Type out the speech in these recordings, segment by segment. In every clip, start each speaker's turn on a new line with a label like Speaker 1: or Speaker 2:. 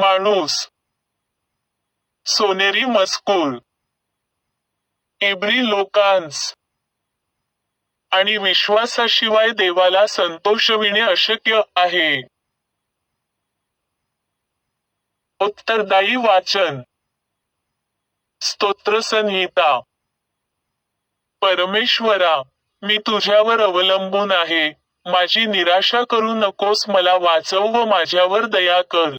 Speaker 1: माणूस. सोनेरी मजकूर. इब्री लोकांस. आणि विश्वासाशिवाय देवाला संतोषविणे अशक्य आहे. उत्तरदायी वाचन. स्तोत्रसंहिता परमेश्वरा मी तुझ्यावर अवलंबून आहे. माझी निराशा करू नकोस मला वाचव व माझ्यावर दया कर.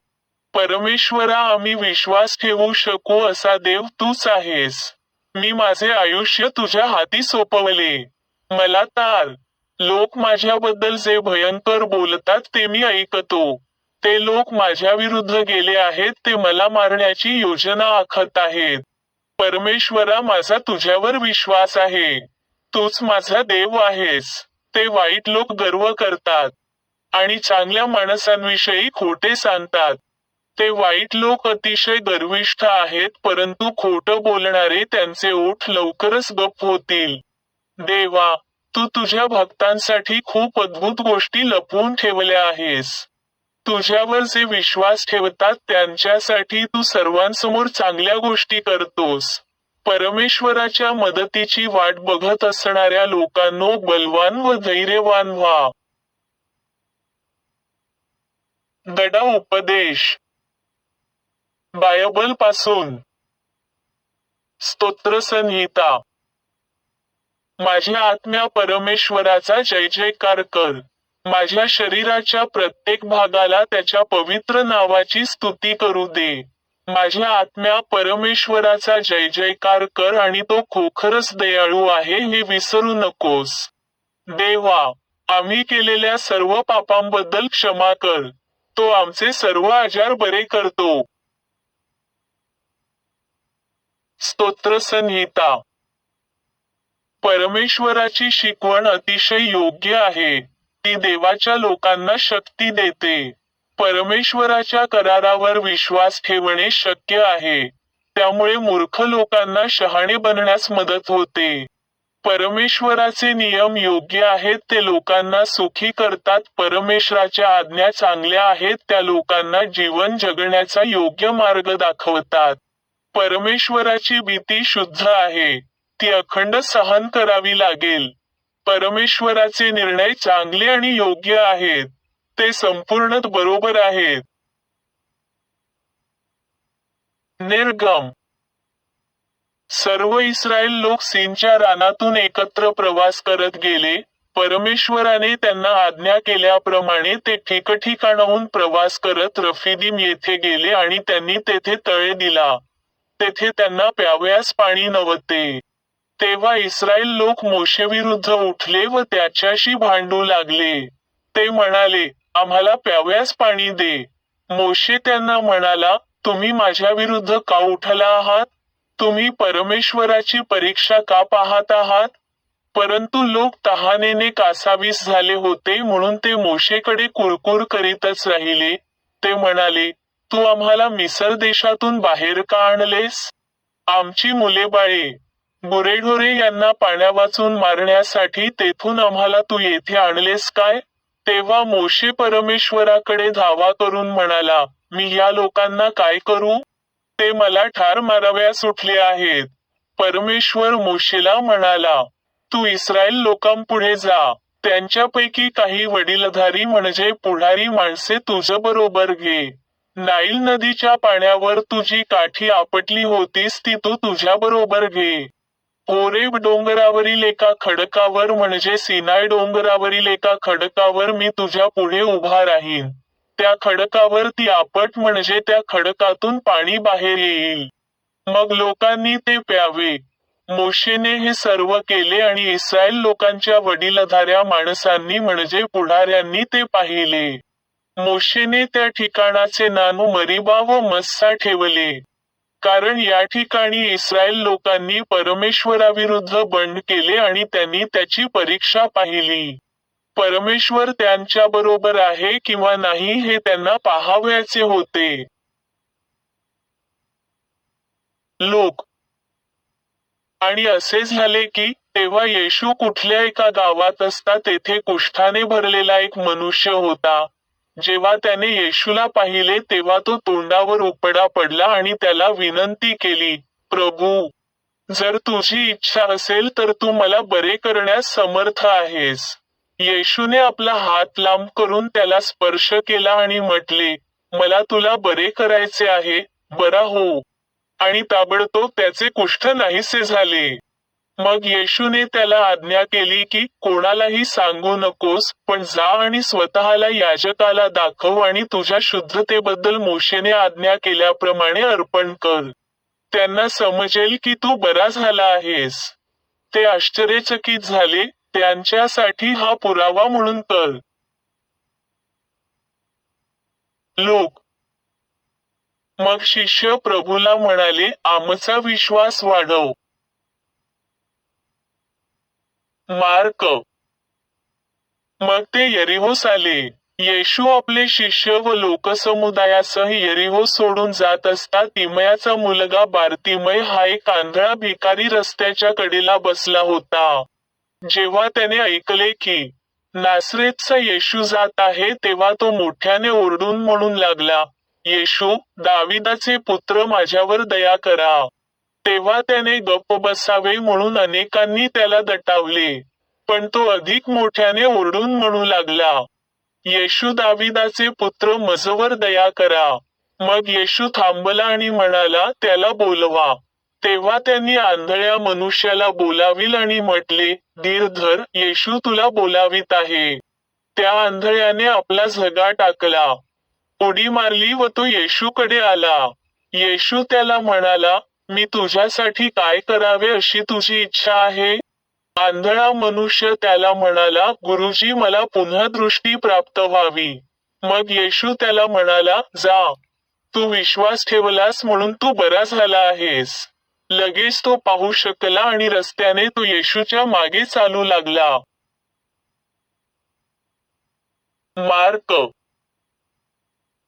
Speaker 1: परमेश्वरा आम्ही विश्वास ठेवू शकू असा देव तूच आहेस. मी माझे आयुष्य तुझ्या हाती सोपवले. मला तार. लोक माझ्याबद्दल जे भयंकर बोलतात ते मी ऐकतो. ते लोक माझ्या विरुद्ध गेले आहेत ते मला मारण्याची योजना आखत आहेत. परमेश्वरा माझा तुझ्यावर विश्वास आहे. तूच माझा देव आहेस. ते वाईट लोक गर्व करतात आणि चांगल्या माणसांविषयी खोटे सांगतात. ते वाईट लोक अतिशय गर्विष्ठ आहेत परंतु खोटं बोलणारे त्यांचे ओठ लवकरच गप होतील. देवा तू तुझ्या भक्तांसाठी खूप अद्भुत गोष्टी लपवून ठेवल्या आहेस. तुझ्यावर जे विश्वास ठेवतात त्यांच्यासाठी तू सर्वांसमोर चांगल्या गोष्टी करतोस. परमेश्वराच्या मदतीची वाट बघत असणाऱ्या लोकांनो बलवान व धैर्यवान व्हा. दडा उपदेश. बायबलपासून स्तोत्र संहिता. माझ्या आत्म्या परमेश्वराचा जय जयकार कर. माझ्या शरीराच्या प्रत्येक भागाला त्याच्या पवित्र नावाची स्तुती करू दे. माझ्या आत्म्या परमेश्वराचा जय जयकार कर आणि तो खोखरच दयाळू आहे हे विसरू नकोस. देवा आम्ही केलेल्या सर्व पापांबद्दल क्षमा कर. तो आमचे सर्व आजार बरे करतो. स्तोत्र संहिता. परमेश्वराची शिकवण अतिशय योग्य आहे. ती देवाच्या लोकांना शक्ती देते. परमेश्वराच्या करारावर विश्वास ठेवणे शक्य आहे. त्यामुळे मूर्ख लोकांना शहाणे बनण्यास मदत होते. परमेश्वराचे नियम योग्य आहेत ते लोकांना सुखी करतात. परमेश्वराच्या आज्ञा चांगल्या आहेत त्या लोकांना जीवन जगण्याचा योग्य मार्ग दाखवतात. परमेश्वराची भीती शुद्ध आहे ती अखंड सहन करावी लागेल. परमेश्वराचे निर्णय चांगले आणि योग्य आहेत ते संपूर्ण बरोबर आहेत. निर्गम. सर्व इस्रायल लोक सीनच्या रानातून एकत्र प्रवास करत गेले परमेश्वराने त्यांना आज्ञा केल्याप्रमाणे ते ठिकठिकाणाहून प्रवास करत रफिदीम येथे गेले आणि त्यांनी तेथे तळे दिला. तेथे त्यांना प्यावयास पाणी नव्हते. तेव्हा इस्रायल लोक मोशेविरुद्ध उठले व त्याच्याशी भांडू लागले. ते म्हणाले आम्हाला प्यावयास पाणी दे. मोशे त्यांना म्हणाला तुम्ही माझ्या विरुद्ध का उठला आहात? तुम्ही परमेश्वराची परीक्षा का पाहत आहात? परंतु लोक तहानेने कासावीस झाले होते म्हणून ते मोशेकडे कुरकुर करीतच राहिले. ते म्हणाले तू आम्हाला मिसर देशातून बाहेर का आणलेस? आमची मुले बाळे गुरेढोरे यांना पाण्या वाचून मारण्यासाठी तेथून आम्हाला तू येथे आणलेस काय? तेव्हा मोशे परमेश्वराकडे धावा करून म्हणाला मी या लोकांना काय करू? ते मला ठार माराव्यास उठले आहेत. परमेश्वर मोशेला म्हणाला तू इस्रायल लोकांपुढे जा. त्यांच्यापैकी काही वडीलधारी म्हणजे पुढारी माणसे तुझ्या बरोबर घे. नाईल नदीच्या पाण्यावर तुझी काठी आपटली होतीस ती तू तुझ्या बरोबर घे. ओरेब डोंगरावरील एका खडकावर म्हणजे सिनाय डोंगरावरील एका खडकावर मी तुझ्या पुढे उभा राहीन. त्या खडकावर ती आपट म्हणजे त्या खडकातून पाणी बाहेर येईल. मग लोकांनी ते प्यावे. मोशेने हे सर्व केले आणि इस्रायल लोकांच्या वडीलधाऱ्या माणसांनी म्हणजे पुढाऱ्यांनी ते पाहिले. मोशेने त्या ठिकाणाचे नानू मरिबा व मस्सा ठेवले. कारण या ठिकाणी इस्रायल लोकांनी परमेश्वराविरुद्ध बंड केले आणि त्यांनी त्याची परीक्षा पाहिली. परमेश्वर त्यांच्या बरोबर आहे किंवा नाही हे त्यांना पाहावयाचे होते. लोक. आणि असे झाले की तेव्हा येशू कुठल्या एका गावात असता तेथे कुष्ठाने भरलेला एक मनुष्य होता. जेव्हा त्याने येशूला पाहिले तेव्हा तो तोंडावर उपडा पडला आणि त्याला विनंती केली प्रभू जर तुझी इच्छा असेल तर तू मला बरे करण्यास समर्थ आहेस. येशूने आपला हात लांब करून त्याला स्पर्श केला आणि म्हटले मला तुला बरे करायचे आहे बरा हो. आणि ताबडतोब त्याचे कुष्ठ नाहीसे झाले. मग येशूने त्याला आज्ञा केली की कोणालाही सांगू नकोस पण जा आणि स्वतःला याजकाला दाखव आणि तुझ्या शुद्धतेबद्दल मोशेने आज्ञा केल्याप्रमाणे अर्पण कर. त्यांना समजेल की तू बरा झाला आहेस. ते आश्चर्यचकित झाले त्यांच्यासाठी हा पुरावा म्हणून कर. लोक. मग शिष्य प्रभूला म्हणाले आमचा विश्वास वाढव. मार्क. मग ते यरिहोस आले येशू आपले शिष्य व लोकसमुदायासह यरिहो सोडून जात असता तिमयाचा मुलगा बारतिमय हा एक आंधळा भिकारी रस्त्याच्या कडेला बसला होता. जेव्हा त्याने ऐकले की नासरेतचा येशू जात आहे तेव्हा तो मोठ्याने ओरडून म्हणून लागला येशू दाविदाचे पुत्र माझ्यावर दया करा. तेव्हा त्याने गप्प बसावे म्हणून अनेकांनी त्याला दटावले. पण तो अधिक मोठ्याने ओरडून म्हणू लागला येशू दाविदाचे पुत्र मजवर दया करा. मग येशू थांबला आणि म्हणाला त्याला बोलवा. तेव्हा त्यांनी आंधळ्या मनुष्याला बोलाविल आणि म्हटले धीरधर येशू तुला बोलावित आहे. त्या आंधळ्याने आपला झगा टाकला. उडी मारली व तो येशूकडे आला. येशू त्याला म्हणाला मी तुझ्यासाठी काय करावे अशी तुझी इच्छा आहे? आंधळा मनुष्य त्याला म्हणाला गुरुजी मला पुन्हा दृष्टी प्राप्त व्हावी. मग येशू त्याला म्हणाला जा. तू विश्वास ठेवलास म्हणून तू बरा झाला आहेस. लगेच तो पाहू शकला आणि रस्त्याने तो येशूच्या मागे चालू लागला. मार्क.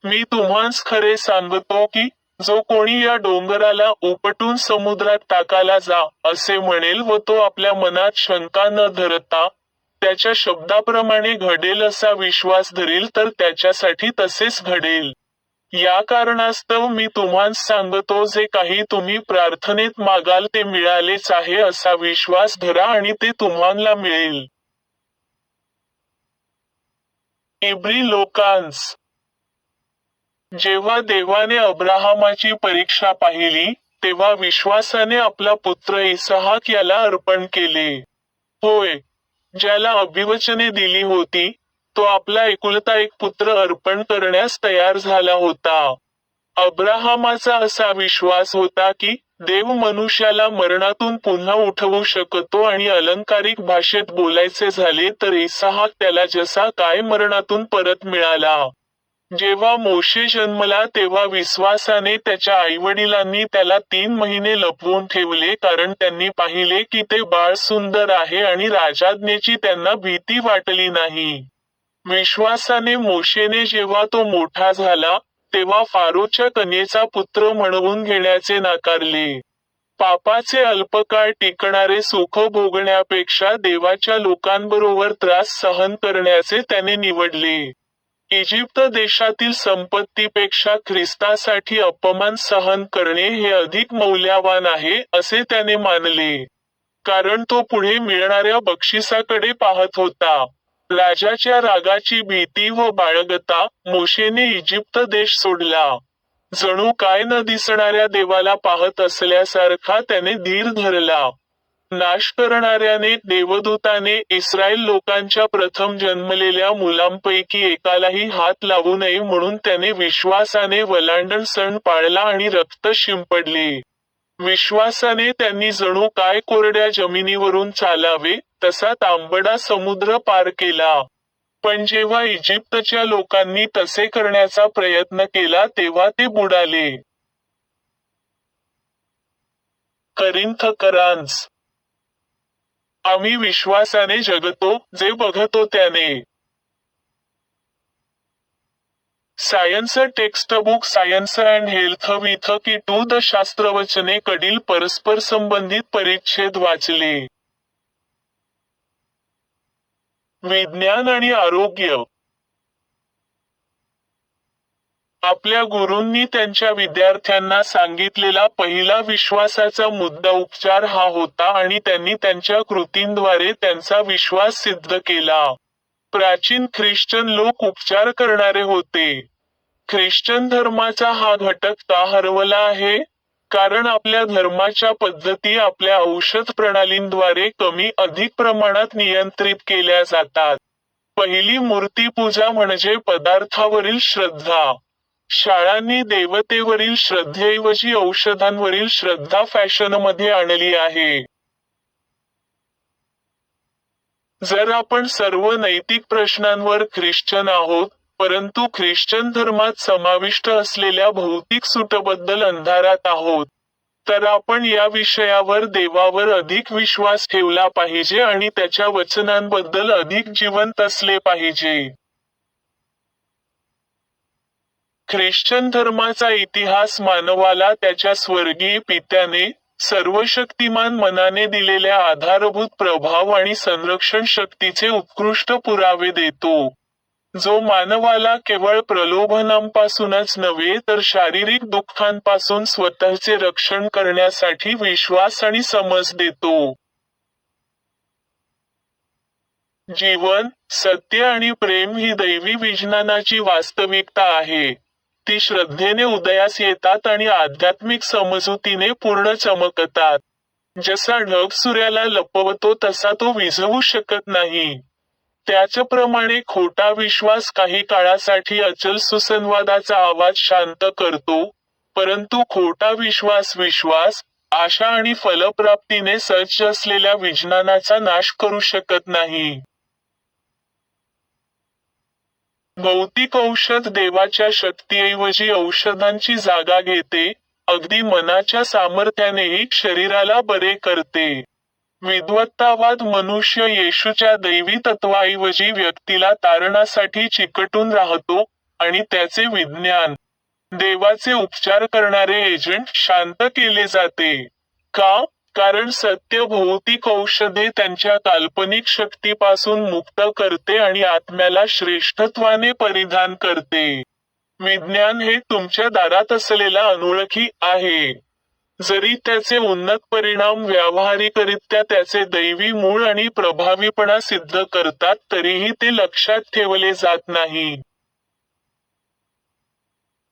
Speaker 1: मी तुम्हाच खरे सांगतो की जो कोणी या डोंगराला उपटून समुद्रात टाकायला जा असे म्हणेल व तो आपल्या मनात शंका न धरता त्याच्या शब्दाप्रमाणे घडेल असा विश्वास धरील तर त्याच्यासाठी तसेच घडेल. या कारणास्तव मी तुम्हाला सांगतो जे काही तुम्ही प्रार्थनेत मागाल ते मिळालेच आहे असा विश्वास धरा आणि ते तुम्हाला मिळेल. इब्री लोकांस जेव्हा देवाने अब्राहमाची परीक्षा पाहिली तेव्हा विश्वासाने आपला पुत्र इसहाक याला अर्पण केले. होय ज्याला अभिवचने दिली होती तो आपला एकुलता एक पुत्र अर्पण करण्यास तयार झाला होता. अब्राहमाचा असा विश्वास होता की देव मनुष्याला मरणातून पुन्हा उठवू शकतो आणि अलंकारिक भाषेत बोलायचे झाले तर इसहाक त्याला जसा काय मरणातून परत मिळाला. जेव्हा मोशे जन्मला तेव्हा विश्वासाने त्याच्या आईवडिलांनी त्याला तीन महिने लपवून ठेवले. कारण त्यांनी पाहिले की ते बाळ सुंदर आहे आणि राजाज्ञेची त्यांना भीती वाटली नाही. विश्वासाने मोशेने जेव्हा तो मोठा झाला तेव्हा फारोच्या कन्येचा पुत्र म्हणवून घेण्याचे नाकारले. पापाचे अल्पकाळ टिकणारे सुख भोगण्यापेक्षा देवाच्या लोकांबरोबर त्रास सहन करण्याचे त्याने निवडले. इजिप्त देशातील संपत्तीपेक्षा ख्रिस्तासाठी अपमान सहन करणे हे अधिक मौल्यवान आहे असे त्याने मानले. कारण तो पुढे मिळणाऱ्या बक्षिसाकडे पाहत होता. राजाच्या रागाची भीती व बाळगता मोशेने इजिप्त देश सोडला. जणू काय न दिसणाऱ्या देवाला पाहत असल्यासारखा त्याने धीर धरला. नाश करणाऱ्याने देवदूताने इस्रायल लोकांच्या प्रथम जन्मलेल्या मुलांपैकी एकालाही हात लावू नये म्हणून त्याने विश्वासाने वलांडण सण पाळला आणि रक्त शिंपडले. विश्वासाने त्यांनी जणू काय कोरड्या जमिनीवरून चालावे तसा तांबडा समुद्र पार केला. पण जेव्हा इजिप्तच्या लोकांनी तसे करण्याचा प्रयत्न केला तेव्हा ते बुडाले. करिंथकरांस आम्ही विश्वासाने जगतो जे बघतो त्याने. Science textbook science and health with key to the शास्त्रवचने कडील परस्पर संबंधित परिच्छेद वाचले. विज्ञान आणि आरोग्य. आपल्या गुरूंनी त्यांच्या विद्यार्थ्यांना सांगितलेला पहिला विश्वासाचा मुद्दा उपचार हा होता आणि त्यांनी त्यांच्या कृतींद्वारे त्यांचा विश्वास सिद्ध केला. प्राचीन ख्रिश्चन लोक उपचार करणारे होते. ख्रिश्चन धर्माचा हा घटक का हरवला आहे? कारण आपल्या धर्माच्या पद्धती आपल्या औषध प्रणालींद्वारे कमी अधिक प्रमाणात नियंत्रित केल्या जातात. पहिली मूर्तीपूजा म्हणजे पदार्थावरील श्रद्धा. शाळांनी देवतेवरील श्रद्धेऐवजी औषधांवरील श्रद्धा फॅशनमध्ये आणली आहे. जर आपण सर्व नैतिक प्रश्नांवर ख्रिश्चन आहोत परंतु ख्रिश्चन धर्मात समाविष्ट असलेल्या भौतिक सुटबद्दल अंधारात आहोत तर आपण या विषयावर देवावर अधिक विश्वास ठेवला पाहिजे आणि त्याच्या वचनांबद्दल अधिक जिवंत असले पाहिजे. ख्रिश्चन धर्माचा इतिहास मानवाला त्याच्या स्वर्गीय पित्याने सर्वशक्तिमान मनाने दिलेल्या आधारभूत प्रभाव आणि संरक्षण शक्तीचे उत्कृष्ट पुरावे देतो. जो मानवाला केवळ प्रलोभनांपासूनच नव्हे तर शारीरिक दुःखांपासून स्वतःचे रक्षण करण्यासाठी विश्वास आणि समज देतो. जीवन सत्य आणि प्रेम ही दैवी विज्ञानाची वास्तविकता आहे. ती श्रद्धेने उदयास येतात आणि आध्यात्मिक समजुतीने पूर्ण चमकतात. जसा ढग सूर्याला लपवतो तसा तो विझवू शकत नाही. त्याचप्रमाणे खोटा विश्वास काही काळासाठी अचल सुसंवादाचा आवाज शांत करतो परंतु खोटा विश्वास विश्वास आशा आणि फलप्राप्तीने सज्ज असलेल्या विज्ञानाचा नाश करू शकत नाही. भौतिक औषध देवाच्या शक्तीऐवजी औषधांची जागा घेते अगदी मनाच्या सामर्थ्यानेही शरीराला बरे करते. विद्वत्तावाद मनुष्य येशूच्या दैवी तत्वाऐवजी व्यक्तीला तारणासाठी चिकटून राहतो आणि त्याचे विज्ञान देवाचे उपचार करणारे एजंट शांत केले जाते. का? कारण सत्य भौतिक औषधे त्यांच्या काल्पनिक शक्तीपासून मुक्त करते आणि आत्म्याला श्रेष्ठत्वाने परिधान करते. विज्ञान हे तुमच्या दारात असलेला अनोळखी आहे. जरी त्याचे उन्नत परिणाम व्यावहारिकरित्या त्याचे दैवी मूळ आणि प्रभावीपणा सिद्ध करतात तरीही ते लक्षात ठेवले जात नाही.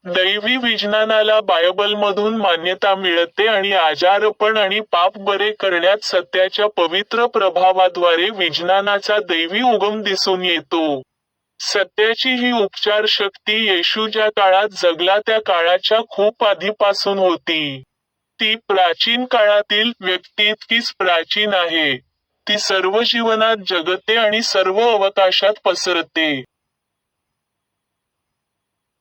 Speaker 1: दैवी विज्ञानाला बायबलमधून मान्यता मिळते आणि आजारपण आणि पाप बरे करण्यात सत्याच्या पवित्र प्रभावाद्वारे विज्ञानाचा दैवी उगम दिसून येतो. सत्याची ही उपचार शक्ती येशू ज्या काळात जगला त्या काळाच्या खूप आधीपासून होती. ती प्राचीन काळातील व्यक्ती इतकीच प्राचीन आहे. ती सर्व जीवनात जगते आणि सर्व अवकाशात पसरते.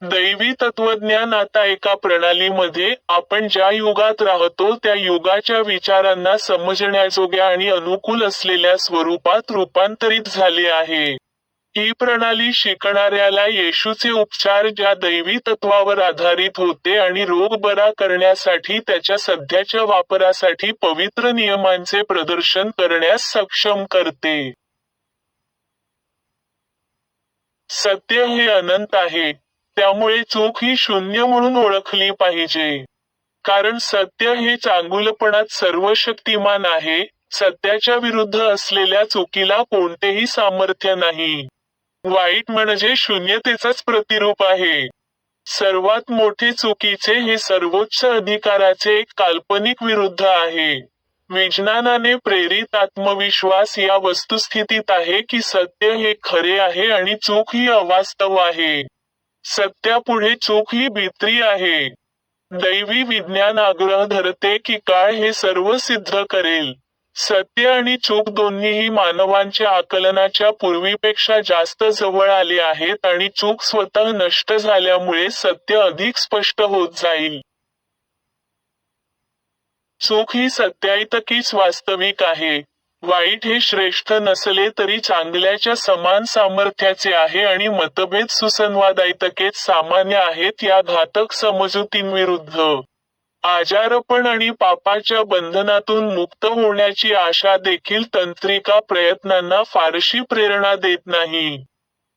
Speaker 1: दैवी तत्वज्ञान आता एका प्रणालीमध्ये आपण ज्या युगात राहतो त्या युगाच्या विचारांना समजण्याजोग्या आणि अनुकूल असलेल्या स्वरूपात रूपांतरित झाले आहे. ही प्रणाली शिकणाऱ्याला येशूचे उपचार ज्या दैवी तत्वावर आधारित होते आणि रोग बरा करण्यासाठी त्याच्या सध्याच्या वापरासाठी पवित्र नियमांचे प्रदर्शन करण्यास सक्षम करते. सत्य हे अनंत आहे. त्यामुळे चूक ही शून्य म्हणून ओळखली पाहिजे. कारण सत्य हे चांगुलपणात सर्व शक्तिमान आहे सत्याच्या विरुद्ध असलेल्या चुकीला कोणतेही सामर्थ्य नाही. वाईट म्हणजे शून्यतेचाच प्रतिरूप आहे. सर्वात मोठे चुकीचे हे सर्वोच्च अधिकाराचे एक काल्पनिक विरुद्ध आहे. विज्ञानाने प्रेरित आत्मविश्वास या वस्तुस्थितीत आहे की सत्य हे खरे आहे आणि चूक ही अवास्तव आहे. सत्यापुढे चूक ही भित्री आहे. दैवी विज्ञान आग्रह धरते की काळ हे सर्व सिद्ध करेल. सत्य आणि चूक दोन्हीही मानवांच्या आकलनाच्या पूर्वीपेक्षा जास्त जवळ आले आहेत आणि चूक स्वतः नष्ट झाल्यामुळे सत्य अधिक स्पष्ट होत जाईल. चूक ही सत्याइतकीच वास्तविक आहे. वाईट हे श्रेष्ठ नसले तरी चांगल्याच्या समान सामर्थ्याचे आहे आणि मतभेद सुसंवादायतकेच सामान्य आहेत या घातक समजुतींविरुद्ध. आजारपण आणि पापाच्या बंधनातून मुक्त होण्याची आशा देखील तंत्रिका प्रयत्नांना फारशी प्रेरणा देत नाही.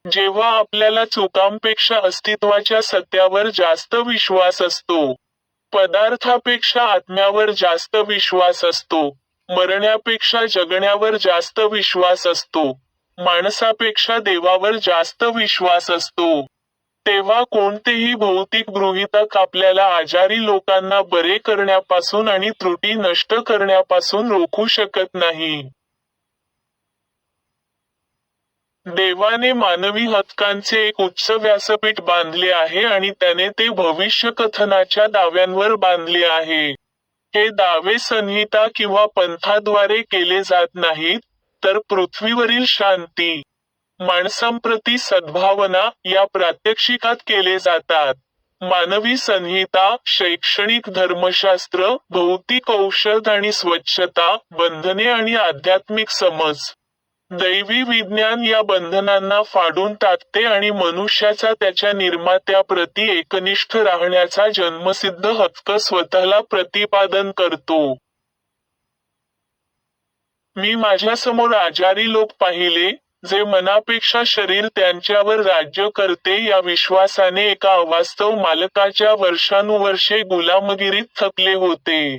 Speaker 1: जेव्हा आपल्याला चुकांपेक्षा अस्तित्वाच्या सत्यावर जास्त विश्वास असतो पदार्थापेक्षा आत्म्यावर जास्त विश्वास असतो मरण्यापेक्षा जगण्यावर जास्त विश्वास असतो. माणसापेक्षा देवावर जास्त विश्वास असतो. तेव्हा कोणतेही भौतिक गृहीतक आपल्याला आजारी लोकांना बरे करण्यापासून आणि त्रुटी नष्ट करण्यापासून रोखू शकत नाही. देवाने मानवी हक्कांचे एक उच्च व्यासपीठ बांधले आहे आणि त्याने ते भविष्य कथनाच्या दाव्यांवर बांधले आहे. हे दावे संहिता किंवा पंथाद्वारे केले जात नाहीत तर पृथ्वीवरील शांती माणसांप्रती सद्भावना या प्रात्यक्षिकात केले जातात. मानवी संहिता शैक्षणिक धर्मशास्त्र भौतिक औषध आणि स्वच्छता बंधने आणि आध्यात्मिक समज. दैवी विज्ञान या बंधनांना फाडून टाकते आणि मनुष्याचा त्याच्या निर्मात्याप्रती एकनिष्ठ राहण्याचा जन्मसिद्ध हक्क स्वतःला प्रतिपादन करतो. मी माझ्यासमोर आजारी लोक पाहिले जे मनापेक्षा शरीर त्यांच्यावर राज्य करते या विश्वासाने एका अवास्तव मालकाच्या वर्षानुवर्षे गुलामगिरीत थकले होते.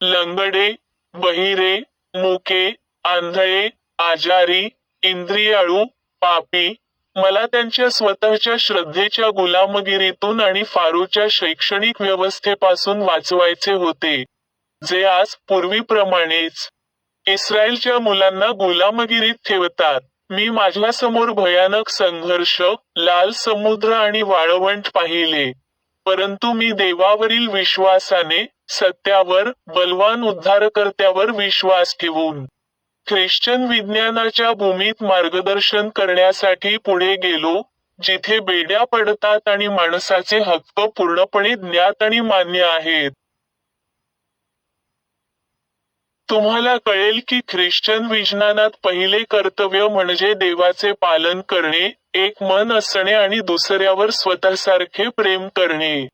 Speaker 1: लंगडे बहिरे मुके आंधळे आजारी इंद्रियाळू पापी. मला त्यांच्या स्वतःच्या श्रद्धेच्या गुलामगिरीतून आणि फारूच्या शैक्षणिक व्यवस्थेपासून वाचवायचे होते जे आज पूर्वीप्रमाणेच. इस्रायलच्या मुलांना गुलामगिरीत ठेवतात. मी माझ्यासमोर भयानक संघर्ष लाल समुद्र आणि वाळवंट पाहिले. परंतु मी देवावरील विश्वासाने सत्यावर बलवान उद्धारकर्त्यावर विश्वास ठेवून ख्रिश्चन विज्ञानाच्या भूमीत मार्गदर्शन करण्यासाठी पुढे गेलो जिथे बेड्या पडतात आणि माणसाचे हक्क पूर्णपणे ज्ञात आणि मान्य आहेत. तुम्हाला कळेल की ख्रिश्चन विज्ञानात पहिले कर्तव्य म्हणजे देवाचे पालन करणे एक मन असणे आणि दुसऱ्यावर स्वतःसारखे प्रेम करणे.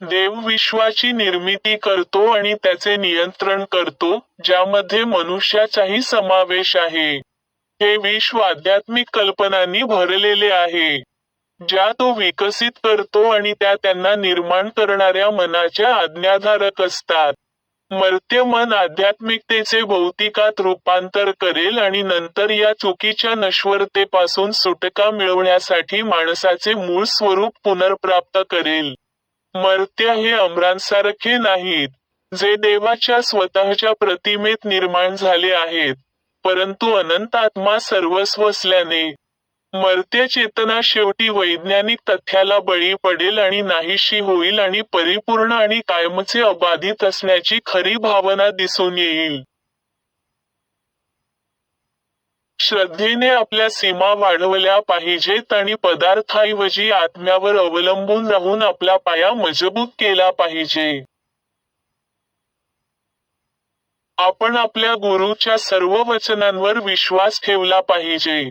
Speaker 1: देव विश्वाची निर्मिती करतो आणि त्याचे नियंत्रण करतो ज्यामध्ये मनुष्याचाही समावेश आहे. हे विश्व आध्यात्मिक कल्पनांनी भरलेले आहे. ज्या तो विकसित करतो आणि त्या त्यांना निर्माण करणाऱ्या मनाच्या आज्ञाधारक असतात. मर्त्य मन आध्यात्मिकतेचे भौतिकात रूपांतर करेल आणि नंतर या चुकीच्या नश्वरतेपासून सुटका मिळवण्यासाठी माणसाचे मूळ स्वरूप पुनर्प्राप्त करेल. मर्त्य हे अमरांसारखे नाहीत जे देवाच्या स्वतःच्या प्रतिमेत निर्माण झाले आहेत परंतु अनंत आत्मा सर्वस्व असल्याने मर्त्य चेतना शेवटी वैज्ञानिक तथ्याला बळी पडेल आणि नाहीशी होईल आणि परिपूर्ण आणि कायमचे अबाधित असण्याची खरी भावना दिसून येईल. श्रद्धेने आपल्या सीमा वाढवल्या पाहिजेत आणि पदार्थाऐवजी आत्म्यावर अवलंबून राहून आपला पाया मजबूत केला पाहिजे. आपण आपल्या गुरुच्या सर्व वचनांवर विश्वास ठेवला पाहिजे.